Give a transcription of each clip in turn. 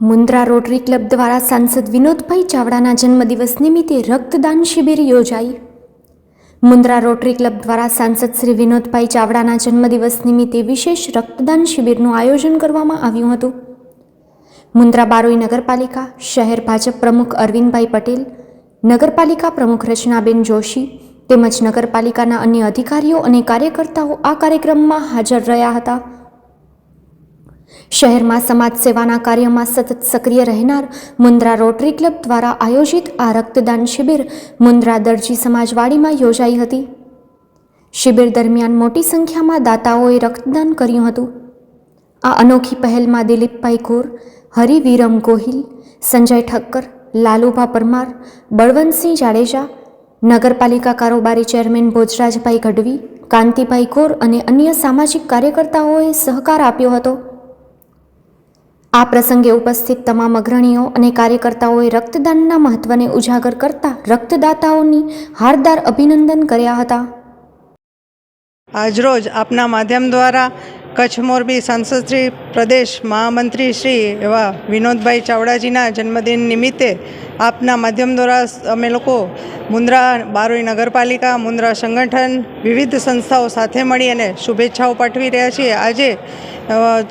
Mundra rotary club દ્વારા સાંસદ વિનોદભાઈ ચાવડાના જન્મદિવસ નિમિત્તે રક્તદાન શિબિર યોજાઈ. મુન્દ્રા રોટરી ક્લબ દ્વારા સાંસદ શ્રી વિનોદભાઈ ચાવડાના જન્મદિવસ નિમિત્તે વિશેષ રક્તદાન શિબિરનું આયોજન કરવામાં આવ્યું હતું. મુન્દ્રા બારોઈ નગરપાલિકા શહેર ભાજપ પ્રમુખ અરવિંદભાઈ પટેલ, નગરપાલિકા પ્રમુખ રચનાબેન જોશી તેમજ નગરપાલિકાના અન્ય અધિકારીઓ અને કાર્યકર્તાઓ આ કાર્યક્રમમાં હાજર રહ્યા હતા. શહેરમાં સમાજ સેવાના કાર્યમાં સતત સક્રિય રહેનાર મુન્દ્રા રોટરી ક્લબ દ્વારા આયોજિત આ રક્તદાન શિબિર મુન્દ્રા દરજી સમાજવાડીમાં યોજાઈ હતી. શિબિર દરમિયાન મોટી સંખ્યામાં દાતાઓએ રક્તદાન કર્યું હતું. આ અનોખી પહેલમાં દિલીપભાઈ ગોર હરિવીરમ ગોહિલ, સંજય ઠક્કર, લાલુભા પરમાર, બળવંતસિંહ જાડેજા, નગરપાલિકા કારોબારી ચેરમેન ભોજરાજભાઈ ગઢવી, કાંતિભાઈ ગોર અને અન્ય સામાજિક કાર્યકર્તાઓએ સહકાર આપ્યો હતો. આ પ્રસંગે ઉપસ્થિત તમામ અગ્રણીઓ અને કાર્યકર્તાઓએ રક્તદાનના મહત્વને ઉજાગર કરતા રક્તદાતાઓની હારદાર અભિનંદન કર્યા હતા. આજરોજ આપના માધ્યમ દ્વારા કચ્છ મોરબી સાંસદશ્રી પ્રદેશ મહામંત્રી શ્રી એવા વિનોદભાઈ ચાવડાજીના જન્મદિન નિમિત્તે આપના માધ્યમ દ્વારા અમે લોકો મુન્દ્રા બારોઈ નગરપાલિકા, મુન્દ્રા સંગઠન, વિવિધ સંસ્થાઓ સાથે મળી અને શુભેચ્છાઓ પાઠવી રહ્યા છીએ. આજે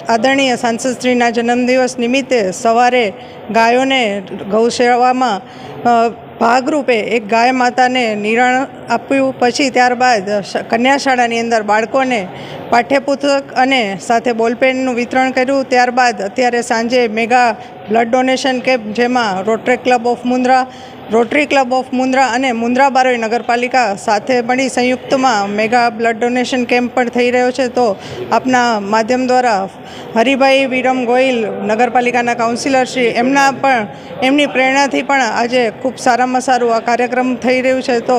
આદરણીય સાંસદશ્રીના જન્મદિવસ નિમિત્તે સવારે ગાયોને ગૌસેવામાં ભાગરૂપે એક ગાય માતાને નિરણ આપ્યું. પછી ત્યારબાદ કન્યાશાળાની કન્યા શાળાની અંદર બાળકોને પાઠ્યપુસ્તક અને સાથે બોલપેનનું વિતરણ કર્યું. ત્યારબાદ અત્યારે સાંજે મેગા બ્લડ ડોનેશન કેમ્પ, જેમાં rotary club of Mundra rotary club of Mundra અને મુન્દ્રા બારોઈ નગરપાલિકા સાથે મળી સંયુક્તમાં મેગા બ્લડ ડોનેશન કેમ્પ પણ થઈ રહ્યો છે. તો આપના માધ્યમ દ્વારા હરિભાઈ વિરમ ગોયલ નગરપાલિકાના કાઉન્સિલર શ્રી, એમના પણ, એમની પ્રેરણાથી પણ આજે ખૂબ સારામાં સારું આ કાર્યક્રમ થઈ રહ્યું છે. તો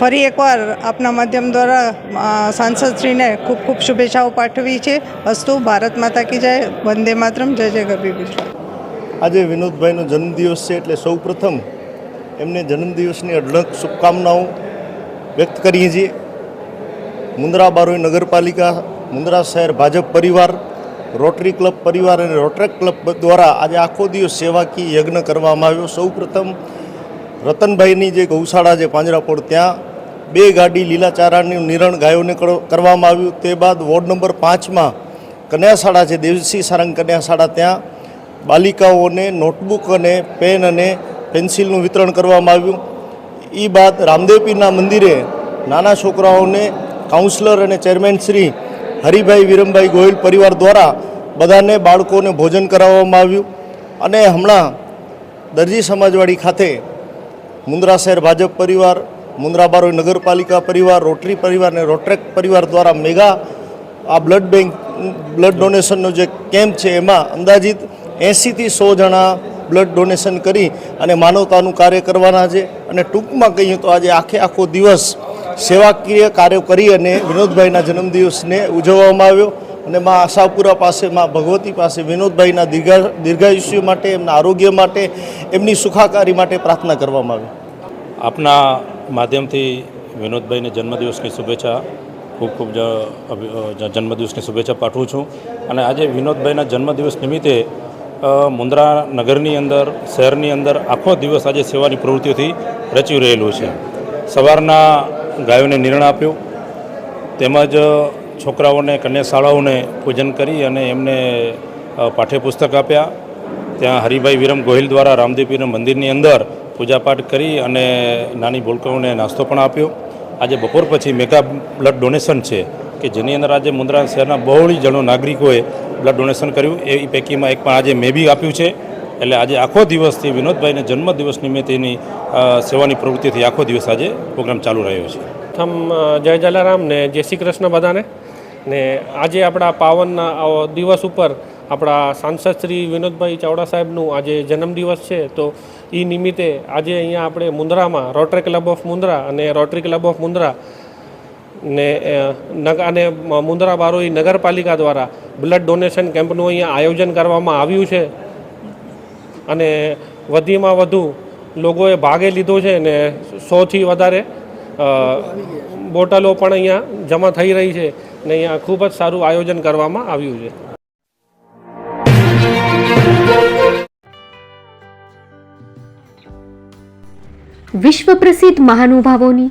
ફરી એકવાર આપના માધ્યમ દ્વારા સાંસદશ્રીને ખૂબ ખૂબ શુભેચ્છાઓ પાઠવી છે. અસ્તુ ભારત માતા કી જય, વંદે માતરમ, જય જય ગરબી ગુજરાત. આજે વિનોદભાઈનો જન્મદિવસ છે એટલે સૌ પ્રથમ એમને જન્મદિવસની અઢળક શુભકામનાઓ વ્યક્ત કરીએ છીએ. મુન્દ્રા બારોઈ નગરપાલિકા, મુન્દ્રા શહેર ભાજપ પરિવાર, રોટરી ક્લબ પરિવાર અને રોટરેક ક્લબ દ્વારા આજે આખો દિવસ સેવાકીય યજ્ઞ કરવામાં આવ્યો. સૌ પ્રથમ રતનભાઈની જે ગૌશાળા છે પાંજરાપોળ, ત્યાં બે ગાડી લીલા ચારાનું નિરણ ગાયોને કરવામાં આવ્યું. તે બાદ વોર્ડ નંબર પાંચમાં કન્યાશાળા છે દેવસી સારંગ કન્યાશાળા. ત્યાં બાલિકાઓને નોટબુક અને પેન અને પેન્સિલનું વિતરણ કરવામાં આવ્યું. એ બાદ રામદેવપીરના મંદિરે નાના છોકરાઓને કાઉન્સલર અને ચેરમેન શ્રી હરિભાઈ વિરમભાઈ ગોયલ પરિવાર દ્વારા બધાને બાળકોને ભોજન કરાવવામાં આવ્યું. અને હમણાં દરજી સમાજવાડી ખાતે મુન્દ્રા શહેર ભાજપ પરિવાર, મુન્દ્રા બારોઈ નગરપાલિકા પરિવાર, રોટરી પરિવાર અને રોટ્રેક પરિવાર દ્વારા મેગા આ બ્લડ બેંક, બ્લડ ડોનેશનનો જે કેમ્પ છે એમાં અંદાજિત એંશીથી સો જણા બ્લડ ડોનેશન કરી અને માનવતાનું કાર્ય કરવાના છે. અને ટૂંકમાં કહીએ તો આજે આખે આખો દિવસ સેવાકીય કાર્યો કરી અને વિનોદભાઈના જન્મદિવસને ઉજવવામાં આવ્યો. અને મા આશાપુરા પાસે, મા ભગવતી પાસે વિનોદભાઈના દીર્ઘા દીર્ઘાયુષ્ય માટે, એમના આરોગ્ય માટે, એમની સુખાકારી માટે પ્રાર્થના કરવામાં આવી. આપના માધ્યમથી વિનોદભાઈને જન્મદિવસની શુભેચ્છા, ખૂબ ખૂબ જન્મદિવસની શુભેચ્છા પાઠવું છું. અને આજે વિનોદભાઈના જન્મદિવસ નિમિત્તે મુન્દ્રા નગરની અંદર, શહેરની અંદર આખો દિવસ આજે સેવાની પ્રવૃત્તિઓથી રચ્યું રહેલું છે. સવારના ગાયોને નિર્ણય આપ્યું, તેમજ છોકરાઓને કન્યા શાળાઓને પૂજન કરી અને એમને પાઠ્યપુસ્તક આપ્યા. ત્યાં હરિભાઈ વિરમ ગોહિલ દ્વારા રામદેવીના મંદિરની અંદર પૂજાપાઠ કરી અને નાની બોલકાઓને નાસ્તો પણ આપ્યો. આજે બપોર પછી મેગા બ્લડ ડોનેશન છે. કે જેની અંદર આજે મુન્દ્રા શહેરના બહોળી જણો નાગરિકોએ બ્લડ ડોનેશન કર્યું. એ પૈકીમાં એક પણ આજે મેં બી આપ્યું છે. એટલે આજે આખો દિવસથી વિનોદભાઈને જન્મદિવસ નિમિત્તેની સેવાની પ્રવૃત્તિથી આખો દિવસ આજે પ્રોગ્રામ ચાલુ રહ્યો છે. પ્રથમ જય જલારામ ને જય શ્રી કૃષ્ણ બધાને. ને આજે આપણા પાવનના દિવસ ઉપર આપણા સાંસદ શ્રી વિનોદભાઈ ચાવડા સાહેબનું આજે જન્મદિવસ છે. તો એ નિમિત્તે આજે અહીંયા આપણે મુન્દ્રામાં રોટરી ક્લબ ઓફ મુન્દ્રા અને રોટરી ક્લબ ઓફ મુન્દ્રા ને અને મુન્દ્રા બારોઈ નગરપાલિકા દ્વારા બ્લડ ડોનેશન કેમ્પનું અહીંયા આયોજન કરવામાં આવ્યું છે. અને વધીમાં વધુ લોકોએ ભાગે લીધો છે ને સોથી વધારે બોટલો પણ અહીંયા જમા થઈ રહી છે અને અહીંયા ખૂબ જ સારું આયોજન કરવામાં આવ્યું છે. વિશ્વ પ્રસિદ્ધ મહાનુભાવોની